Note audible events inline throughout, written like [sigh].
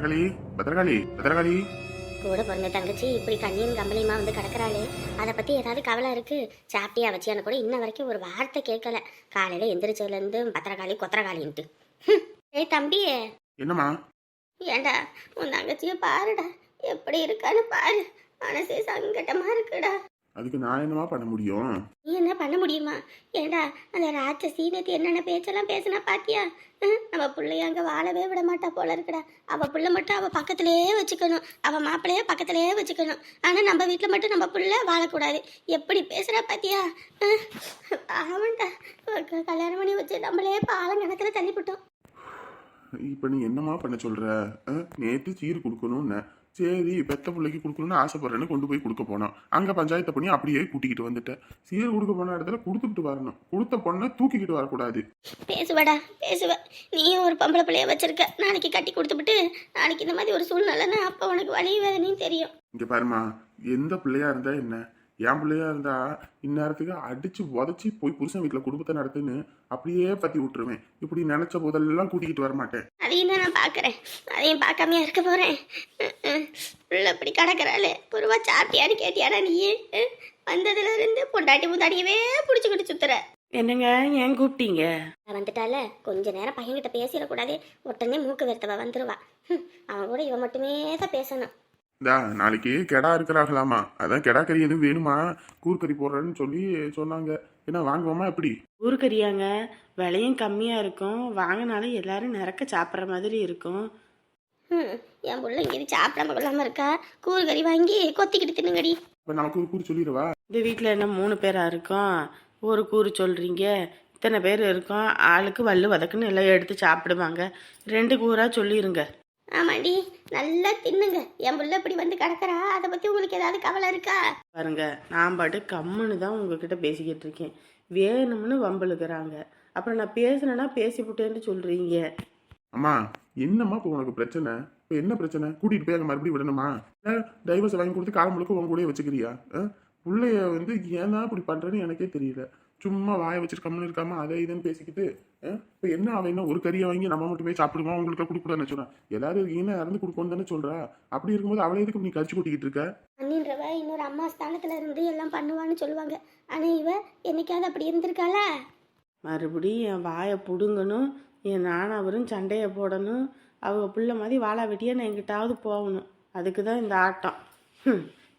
பத்திரகாளி பத்திரகாளி பத்திரகாளி கூட பிறந்த தங்கச்சி இப்படி கண்ணியும் கம்பளியுமா வந்து கிடக்குறாளே? அதை பற்றி ஏதாவது கவலை இருக்கு? சாப்பிட்டியா வச்சியான்னு கூட இன்ன வரைக்கும் ஒரு வார்த்தை கேட்கல. காலையில் எந்திரிச்சதுலேருந்து பத்திரகாளி கொத்தரகாளின்ட்டு. ஏய் தம்பியே. என்னம்மா? ஏண்டா உன் தங்கச்சியை பாருடா. எப்படி இருக்கான்னு பாரு. மனசே சங்கட்டமா இருக்குடா. அதுக்கு நான் என்னமா பண்ண முடியும்? நீ என்ன பண்ண முடியுமா? ஏண்டா அந்த ராட்சசி நேற்று என்னென்ன பேச்செல்லாம் பேசினா பாத்தியா? நம்ம பிள்ளைய அங்கே வாழவே விட மாட்டா போல இருக்குடா. அவ பிள்ளை மட்டும் அவ பக்கத்திலேயே வச்சுக்கணும். அவ மாப்பிள்ளைய பக்கத்திலேயே வச்சுக்கணும். ஆனால் நம்ம வீட்டில் மட்டும் நம்ம பிள்ளை வாழக்கூடாது. எப்படி பேசுறா பாத்தியா? க- கல்யாணம் பண்ணி வச்சு நம்மளே பாலம் கணக்கில் தள்ளிவிட்டோம் இப்போ நீ என்னம்மா பண்ண சொல்ற? அஹ், நேத்து சீர் கொடுக்கணும்னு. சரி பெத்த பிள்ளைக்கு கொடுக்கணும்னு ஆசைப்படுறேன்னு கொண்டு போய் கொடுக்க போனோம் அங்க பஞ்சாயத்தை பண்ணி அப்படியே கூட்டிக்கிட்டு வந்துட்டேன். சீர் கொடுக்க போன இடத்துல கொடுத்துட்டு வரணும். கொடுத்த பொண்ணை தூக்கிக்கிட்டு வரக்கூடாது. பேசுவடா பேசுவ. நீயும் ஒரு பொம்பளை பிள்ளைய வச்சிருக்க. நாளைக்கு கட்டி கொடுத்துவிட்டு நாளைக்கு இந்த மாதிரி ஒரு சூழ்நிலைன்னா அப்போ உனக்கு வலி வேதனையும் தெரியும். இங்க பாருமா எந்த பிள்ளையா இருந்தா என்ன? என் பிள்ளையா இருந்தா இந்நேரத்துக்கு அடிச்சு உதச்சி போய் புருஷன் வீட்டுல குடும்பத்தை நடத்துன்னு அப்படியே பத்தி விட்டுருவேன். இப்படி நினைச்ச போதெல்லாம் கூட்டிக்கிட்டு வர மாட்டேன் அதையும் தான் நான் பார்க்குறேன் அதையும் பார்க்காமையா இருக்க போகிறேன் உள்ள இப்படி கிடக்குறாளே. பொருவா சாப்பிட்டியான்னு கேட்டியாடா நீ? வந்ததுல இருந்து பொண்டாட்டி முந்தாடியவே பிடிச்சிக்கிட்டு சுத்துற. என்னங்க ஏன் கூப்பிட்டீங்க? வந்துட்டால. கொஞ்ச நேரம் பையன்கிட்ட பேசிடக்கூடாது. உடனே மூக்கு வெறுத்தவ வந்துருவா. ஹம், அவன் கூட இவன் மட்டுமே தான் பேசணும். இந்தா நாளைக்கு கெடா இருக்கிறாங்களாமா அதான் கெடா கறி எதுவும் வேணுமா? கூர்க்கறி போடுறேன்னு சொல்லி சொன்னாங்க. என்ன வாங்குவோமா எப்படி? ஊருக்கறியாங்க விலையும் கம்மியாக இருக்கும். வாங்கினாலும் எல்லாரும் நிறக்க சாப்பிட்ற மாதிரி இருக்கும். என் புள்ள இங்கே சாப்பிடாம கொள்ளாம இருக்கா? கூறு கறி வாங்கி கொத்திக்கிட்டு தின்னுங்கடி. இப்போ நமக்கு ஒரு கூறு சொல்லிடுவா? இந்த வீட்டில் என்ன மூணு பேரா இருக்கோம்? ஒரு கூறு சொல்கிறீங்க இத்தனை பேர் இருக்கோம். ஆளுக்கு வல்லு வதக்குன்னு எல்லாம் எடுத்து சாப்பிடுவாங்க. ரெண்டு கூறா சொல்லிடுங்க ஆமாண்டி நல்லா தின்னுங்க. என் புள்ள இப்படி வந்து கிடக்குறா அதை பற்றி உங்களுக்கு ஏதாவது கவலை இருக்கா? பாருங்க நான் பாட்டு கம்முன்னு தான் உங்ககிட்ட பேசிக்கிட்டு இருக்கேன். வேணும்னு வம்பளுக்குறாங்க அப்புறம் நான் பேசுனேன்னா பேசிவிட்டேன்னு சொல்கிறீங்க அம்மா என்னம்மா இப்போ உனக்கு பிரச்சனை? இப்போ என்ன பிரச்சனை? கூட்டிட்டு போய் அங்கே மறுபடியும் விடணுமா? டைவர்ஸ் வாங்கி கொடுத்து காலம் முழுக்க உன் கூடயே வச்சுக்கிறியா? புள்ளைய வந்து ஏன் தான் இப்படி பண்றேன்னு எனக்கே தெரியல. சும்மா வாயை வச்சுட்டு கம்முன்னு இருக்காம அதை இதுன்னு பேசிக்கிட்டு இப்போ என்ன அவன் என்ன ஒரு கறியை வாங்கி நம்ம மட்டும் போய் சாப்பிடுவோம் உங்களுக்கு கொடுக்கூடாதுன்னு சொல்றான். எல்லாரும் இருக்கீங்கன்னா இறந்து கொடுக்கணும் தானே சொல்றா. அப்படி இருக்கும்போது அவளை எதுக்கு நீ கரிச்சு கொட்டிக்கிட்டு இருக்க? அண்ணின்றவ இன்னொரு அம்மா ஸ்தானத்துல இருந்து எல்லாம் பண்ணுவான்னு சொல்லுவாங்க. ஆனா இவ என்னைக்காவது அப்படி இருந்திருக்காளா? மறுபடியும் என் வாயை பிடுங்கணும் என் நானாவரும் சண்டையை போடணும். அவங்க பிள்ளை மாதிரி வாழா வெட்டியா நான் எங்கிட்டாவது போகணும். அதுக்கு தான் இந்த ஆட்டம்.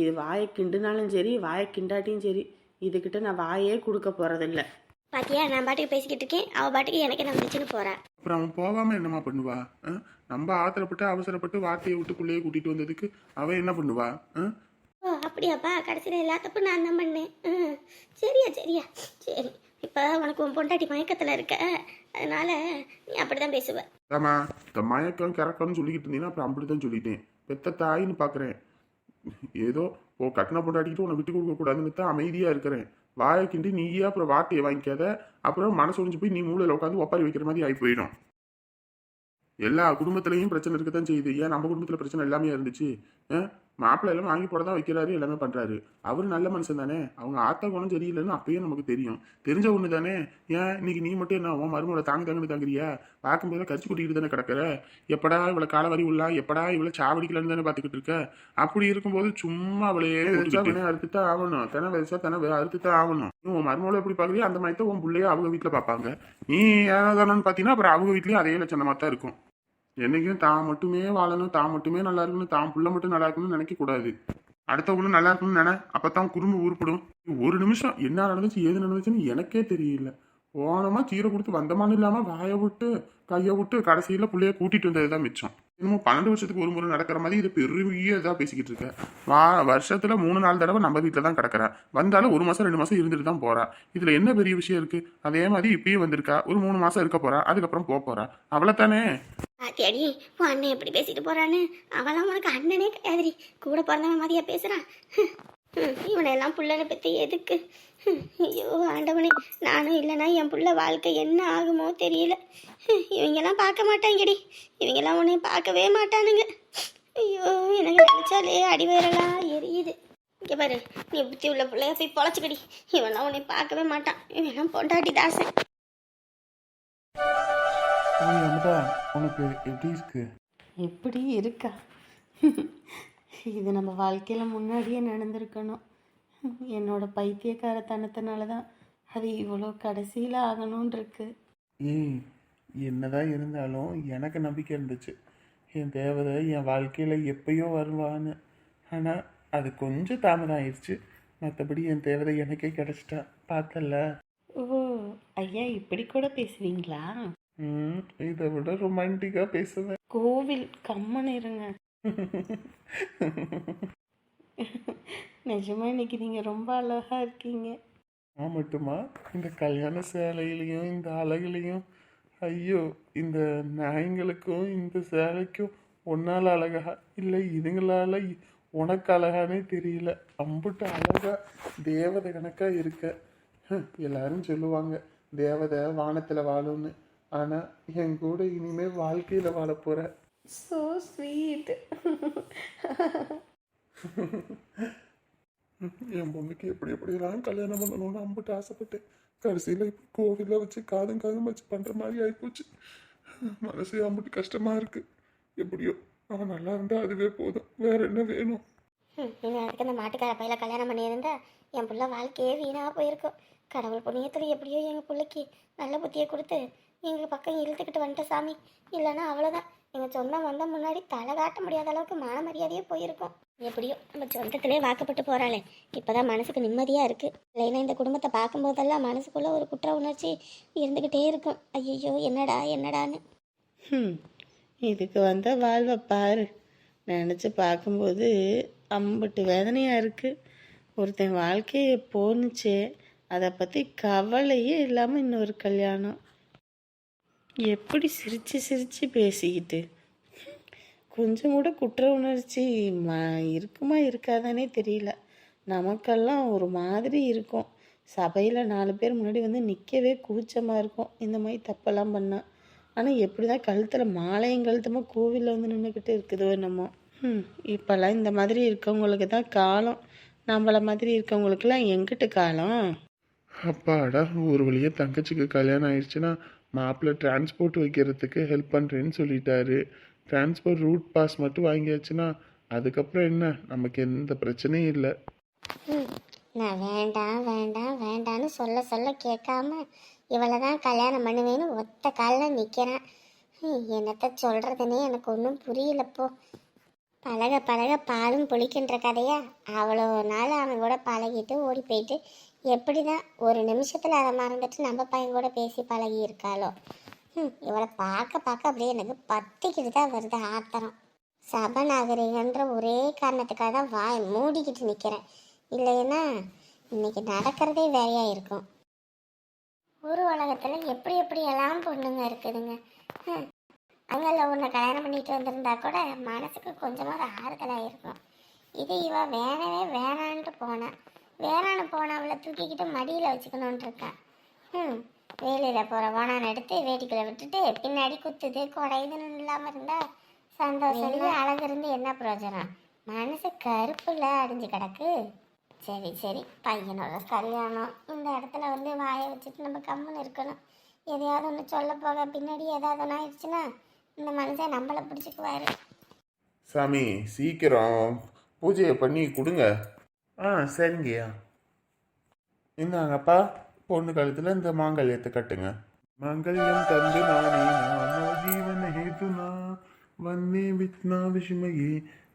இது வாயை கிண்டுனாலும் சரி வாயை கிண்டாட்டியும் சரி. இதுக்கிட்ட நான் வாயே கொடுக்க போகிறதில்ல பாத்தியா நான் பாட்டுக்கு பேசிக்கிட்டு இருக்கேன். அவ பாட்டுக்கு எனக்கு என்ன வந்துச்சுன்னு போறா. அப்புறம் அவன் போகாம என்னம்மா பண்ணுவா? நம்ம ஆத்திரப்பட்டு அவசரப்பட்டு வார்த்தையை விட்டு புள்ளைய கூட்டிட்டு வந்ததுக்கு அவன் என்ன பண்ணுவா? ஓ அப்படியாப்பா. கடைசியில் எல்லா தப்பும் நான் தான் பண்ணேன். ம் சரியா சரியா. சரி. இப்போ உனக்கு உன் பொண்டாட்டி மயக்கத்தில் இருக்க. அதனால நீ அப்படி தான் பேசுவ. ஆமா இந்த மயக்கம் கிறக்கம்னு சொல்லிக்கிட்டு இருந்தீங்கன்னா அப்புறம் அப்படித்தான் சொல்லிட்டேன். பெத்த தாயின்னு பார்க்குறேன் ஏதோ ஓ கட்டின பொண்டாட்டிக்கிட்டு உன்னை விட்டு கொடுக்க கூடாதுன்னு தான் அமைதியா இருக்கிறேன். வாயை கிண்டி நீயே அப்புறம் வார்த்தையை வாங்கிக்காத. அப்புறம் மனசு ஒழிஞ்சு போய் நீ மூளையில் உட்காந்து ஒப்பாரி வைக்கிற மாதிரி ஆகி போயிடும். எல்லா குடும்பத்திலையும் பிரச்சனை இருக்கத்தான் செய்யுது. ஏன் நம்ம குடும்பத்தில் பிரச்சனை எல்லாமே இருந்துச்சு? மாப்பிள்ளை எல்லாம் வாங்கி போட தான் வைக்கிறாரு எல்லாமே பண்றாரு. அவர் நல்ல மனுஷன் தானே. அவங்க ஆத்தா குணம் சரியில்லைன்னு அப்பயே நமக்கு தெரியும். தெரிஞ்ச ஒண்ணு தானே. ஏன்? இன்னைக்கு நீ மட்டும் என்ன உன் மருமகளை தாங்க தாங்கன்னு தாங்குறியா? பார்க்கும்போது கரிச்சு கூட்டிகிட்டு தானே கிடக்குற? எப்படா இவளை கால வரி உள்ளா எப்படா இவளை சாவடிக்கலன்னு தானே பார்த்துக்கிட்டு இருக்க? அப்படி இருக்கும்போது சும்மா அவளையே வினை அறுத்துத்தான் ஆகணும். தின வயசா தின அறுத்துத்தான் ஆகணும். நீ உன் மருமகளை எப்படி பார்க்குறியோ அந்த மாதிரி தான் உன் பிள்ளைய அவங்க வீட்டில் பார்ப்பாங்க. நீ ஏதானு பார்த்தீங்கன்னா அப்புறம் அவங்க வீட்லயும் அதே லட்சணமாக தான் இருக்கும். என்னைக்கும் தான் மட்டுமே வாழணும் தான் மட்டுமே நல்லா இருக்கணும் தான் புள்ள மட்டும் நல்லா இருக்கணும்னு நினைக்கக்கூடாது அடுத்தவங்களும் நல்லா இருக்கணும்னு நினை அப்பதான் குறும்பு உருப்படும் ஒரு நிமிஷம் என்ன நடந்துச்சு ஏது நடந்துச்சுன்னு எனக்கே தெரியல. ஓனமாக சீரை கொடுத்து வந்தமானு இல்லாமல் வாயை விட்டு கையை விட்டு கடைசியில் பிள்ளைய கூட்டிகிட்டு வந்தது தான் மிச்சம். இன்னமும் பன்னெண்டு வருஷத்துக்கு ஒரு முறை நடக்கிற மாதிரி இது பெரிய இதாக பேசிக்கிட்டு இருக்கேன் வா வருஷத்தில் மூணு நாலு தடவை நம்ம வீட்டில் தான் கிடக்கிறேன் வந்தாலும் ஒரு மாதம் ரெண்டு மாதம் இருந்துட்டு தான் போகிறேன் இதில் என்ன பெரிய விஷயம் இருக்குது அதே மாதிரி இப்பயும் வந்திருக்கா. ஒரு மூணு மாதம் இருக்க போகிறா அதுக்கப்புறம் போக போகிறா அவ்வளோ தானே பாத்தியாடி உன் அண்ணன் எப்படி பேசிட்டு போறான்னு? அவெல்லாம் உனக்கு அண்ணனே கிடையாதுடி. கூட பிறந்தவன் மாதிரியா பேசுறான். ஹம், இவனெல்லாம் புள்ளனை பத்தி எதுக்கு? ஐயோ ஆண்டவனே நானும் இல்லைன்னா என் புள்ள வாழ்க்கை என்ன ஆகுமோ தெரியல. இவங்கெல்லாம் பார்க்க மாட்டாங்கடி. இவங்கெல்லாம் உன்னை பார்க்கவே மாட்டானுங்க. ஐயோ எனக்கு நினைச்சாலே அடி எரியுது. இங்கே பாரு நீ புத்தி உள்ள பிள்ளைய போய் பொழைச்சிக்கடி. இவன்லாம் உன்னை பார்க்கவே மாட்டான். இவெல்லாம் பொண்டாட்டி தாசன். அமுதா உனக்கு எப்படி இருக்கு? எப்படி இருக்கா? இது நம்ம வாழ்க்கையில் முன்னாடியே நடந்திருக்கணும். என்னோட பைத்தியக்காரத்தனத்தினால தான் அது இவ்வளோ கடைசியில் ஆகணும்னு இருக்கு ஏய் என்னதான் இருந்தாலும் எனக்கு நம்பிக்கை இருந்துச்சு. என் தேவதை என் வாழ்க்கையில் எப்பயோ வருவான்னு. ஆனால் அது கொஞ்சம் தாமதம் ஆயிடுச்சு மற்றபடி என் தேவதை எனக்கே கிடச்சிட்டா. பார்த்தல? ஓ ஐயா இப்படி கூட பேசுவீங்களா? ம் இதை விட ரொமான்டிக்காக பேசுவேன். கோவில் கம்மன் இருங்க. நிஜமா இன்னைக்கு நீங்கள் ரொம்ப அழகா இருக்கீங்க. நான் மட்டுமா இந்த கல்யாண சேலையிலையும் இந்த அழகுலையும் ஐயோ இந்த நாய்ங்களுக்கும் இந்த சேலைக்கும் ஒன்னால் அழகா இல்லை இதுங்களால உனக்கு அழகானே தெரியல. அம்புட்டு அழகா தேவதை கணக்கா இருக்க. எல்லாரும் சொல்லுவாங்க தேவதை வானத்தில் வாழும்னு. ஆனால் என் கூட இனிமே வாழ்க்கையில் வாழ போற ஸோ ஸ்வீட் [laughs] என் பொண்ணுக்கு எப்படி எப்படிலாம் கல்யாணம் பண்ணணும்னு அம்பிட்டு ஆசைப்பட்டேன். கடைசியில் இப்போ கோவிலில் வச்சு காதும் காதும் வச்சு பண்ணுற மாதிரி ஆகிப்போச்சு மனசு அம்பிட்டு கஷ்டமாக இருக்கு. எப்படியோ அவன் நல்லா இருந்தா அதுவே போதும். வேற என்ன வேணும்? இன்னும் அதுக்கு அந்த மாட்டுக்கார பையில கல்யாணம் பண்ணியிருந்தா என் புள்ள வாழ்க்கையே வீணாக போயிருக்கும். கடவுள் புண்ணியத்தில் எப்படியோ எங்கள் பிள்ளைக்கு நல்ல புத்தியை கொடுத்து எங்கள் பக்கம் இழுத்துக்கிட்டு வந்துட்ட சாமி. இல்லைன்னா அவ்வளோதான் எங்கள் சொந்தம் வந்த முன்னாடி தலை காட்ட முடியாத அளவுக்கு மான மரியாதையே போயிருக்கும். எப்படியோ நம்ம சொந்தத்திலே வாக்கப்பட்டு போகிறாளே இப்போதான் மனசுக்கு நிம்மதியாக இருக்குது இல்லைன்னா இந்த குடும்பத்தை பார்க்கும்போதெல்லாம் மனசுக்குள்ளே ஒரு குற்ற உணர்ச்சி இருந்துக்கிட்டே இருக்கும். ஐயையோ என்னடா என்னடான்னு. இதுக்கு வந்த வாழ்வை பாரு. நினச்சி பார்க்கும்போது அம்பட்டு வேதனையாக இருக்குது ஒருத்தன் வாழ்க்கையை போணுச்சே. அதை பற்றி கவலையே இல்லாமல் இன்னொரு கல்யாணம். எப்படி சிரித்து சிரித்து பேசிக்கிட்டு? கொஞ்சம் கூட குற்ற உணர்ச்சி ம இருக்குமா இருக்காதானே தெரியல. நமக்கெல்லாம் ஒரு மாதிரி இருக்கும். சபையில் நாலு பேர் முன்னாடி வந்து நிற்கவே கூச்சமாக இருக்கும். இந்த மாதிரி தப்பெல்லாம் பண்ணால் ஆனால் எப்படி தான் கழுத்தில் மாலையும் கழுத்தமாக கோவிலில் வந்து நின்றுக்கிட்டு இருக்குதோ என்னமோ. ம் இப்போல்லாம் இந்த மாதிரி இருக்கவங்களுக்கு தான் காலம். நம்மள மாதிரி இருக்கவங்களுக்கெல்லாம் எங்கிட்டு காலம்? அப்பாடா ஒரு வழியாக தங்கச்சிக்கு கல்யாணம் ஆயிடுச்சுன்னா மாப்பிள்ளை டிரான்ஸ்போர்ட் வைக்கிறதுக்கு ஹெல்ப் பண்ணுறேன்னு சொல்லிட்டாரு. டிரான்ஸ்போர்ட் ரூட் பாஸ் மட்டும் வாங்கியாச்சுன்னா அதுக்கப்புறம் என்ன? நமக்கு எந்த பிரச்சனையும் இல்லை. ம், நான் வேண்டாம் வேண்டாம் வேண்டான்னு சொல்ல சொல்ல கேட்காம இவளை தான் கல்யாணம் பண்ணுவேன்னு ஒத்த காலில் நிற்கிறேன் என்னத்த சொல்கிறதுனே எனக்கு ஒன்றும் புரியலப்போ பழக பழக பாலும் பொழிக்கின்ற கதையா? அவ்வளோ நாள் அவன் கூட பழகிட்டு ஓடி போயிட்டு எப்படி தான் ஒரு நிமிஷத்தில் அதை மறந்துட்டு நம்ம பையன் கூட பேசி பழகி இருக்காளோ? ம் இவளை பார்க்க பார்க்க அப்படியே எனக்கு பத்திக்கிட்டு தான் வருது ஆத்திரம். சபநாகரிகன்ற ஒரே காரணத்துக்காக தான் வாய் மூடிக்கிட்டு நிற்கிறேன் இல்லைன்னா இன்னைக்கு நடக்கிறதே வேறையாக இருக்கும். ஒரு உலகத்தில் எப்படி எப்படி எல்லாம் பொண்ணுங்க இருக்குதுங்க? அங்கே உன்னை கல்யாணம் பண்ணிட்டு வந்திருந்தா கூட மனசுக்கு கொஞ்சமாக ஆறுதலாக இருக்கும். இது இவ வேணவே வேணான்ட்டு போனேன் வேணான்னு போனவளை தூக்கிக்கிட்டு மடியில் வச்சுக்கணுன்ட்டு இருக்கான் ம் வேலையில் போகிற ஓனான் எடுத்து வேட்டிக்குள்ளே விட்டுட்டு பின்னாடி குத்துது குடையுதுன்னு இல்லாமல் இருந்தா சந்தோஷம். இல்லை அழகு இருந்து என்ன பிரயோஜனம்? மனசு கருப்புல அடிஞ்சு கிடக்கு. சரி சரி பையனோட கல்யாணம். இந்த இடத்துல வந்து வாயை வச்சுட்டு நம்ம கம்முன்னு இருக்கணும். எதையாவது ஒன்று சொல்ல போக பின்னாடி ஏதாவது ஒன்று ஆயிடுச்சுன்னா இந்த மனுஷன் நம்மளை பிடிச்சிக்குவாரு. சாமி சீக்கிரம் பூஜையை பண்ணி கொடுங்க. ஆ சரிங்கய்யா. இந்தாங்கப்பா பொண்ணு கழுத்தில் இந்த மாங்கல்யத்தை கட்டுங்க மாங்கல்யம் தந்து நானே நாமோ ஜீவன ஹேதுனா வித்னா விஷ்மகி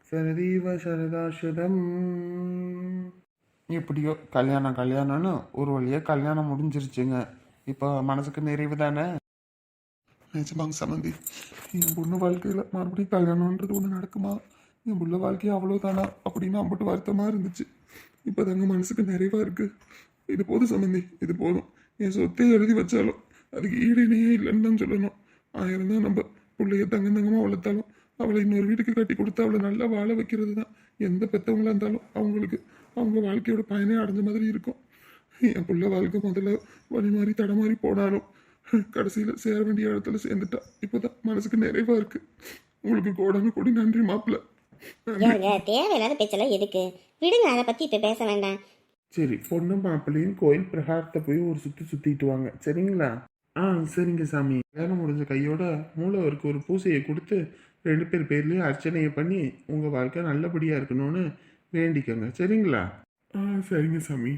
சரதீவ சரதாசதம் எப்படியோ கல்யாணம் கல்யாணம்னு ஒரு வழியாக கல்யாணம் முடிஞ்சிருச்சுங்க. இப்போ மனசுக்கு நிறைவு தானே? நிஜமாங்க சமந்தி என் பொண்ணு வாழ்க்கையில் மறுபடியும் கல்யாணம்ன்றது ஒன்று நடக்குமா? என் புள்ள வாழ்க்கையை அவ்வளோதானா அப்படின்னு அம்பட்டு வருத்தமாக இருந்துச்சு. இப்போ தாங்க மனசுக்கு நிறைவாக இருக்குது இது போதும் சமந்தி இது போதும். என் சொத்தை எழுதி வச்சாலும் அதுக்கு ஈடுணையே இல்லைன்னு தான் சொல்லணும். ஆயிரம் தான் நம்ம பிள்ளைய தங்க தங்கமாக வளர்த்தாலும் அவளை இன்னொரு வீட்டுக்கு கட்டி கொடுத்து அவளை நல்லா வாழ வைக்கிறது தான் எந்த பெற்றவங்களாக இருந்தாலும் அவங்களுக்கு அவங்க வாழ்க்கையோட பயனே அடைஞ்ச மாதிரி இருக்கும். என் பிள்ளை வாழ்க்கை முதல்ல வழி மாறி தடமாறி போனாலும் கடைசியில் சேர வேண்டிய இடத்துல சேர்ந்துட்டா இப்போ தான் மனசுக்கு நிறைவாக இருக்குது உங்களுக்கு கோடான கொடி நன்றி மாப்பிள்ள. ஏங்க தேவையில்லாத பேச்செல்லாம் எதுக்கு? விடுங்க அதை பற்றி இப்போ பேச வேண்டாம். சரி பொண்ணு மாப்பிள்ளையும் கோயில் பிரகாரத்தை போய் ஒரு சுற்றி சுற்றிட்டு வாங்க. சரிங்களா? ஆ சரிங்க சாமி. கல்யாணம் முடிஞ்ச கையோட மூலவருக்கு ஒரு பூசையை கொடுத்து ரெண்டு பேர் பேர்லேயும் அர்ச்சனையை பண்ணி உங்கள் வாழ்க்கை நல்லபடியாக இருக்கணும்னு வேண்டிக்கோங்க. சரிங்களா? ஆ சரிங்க சாமி.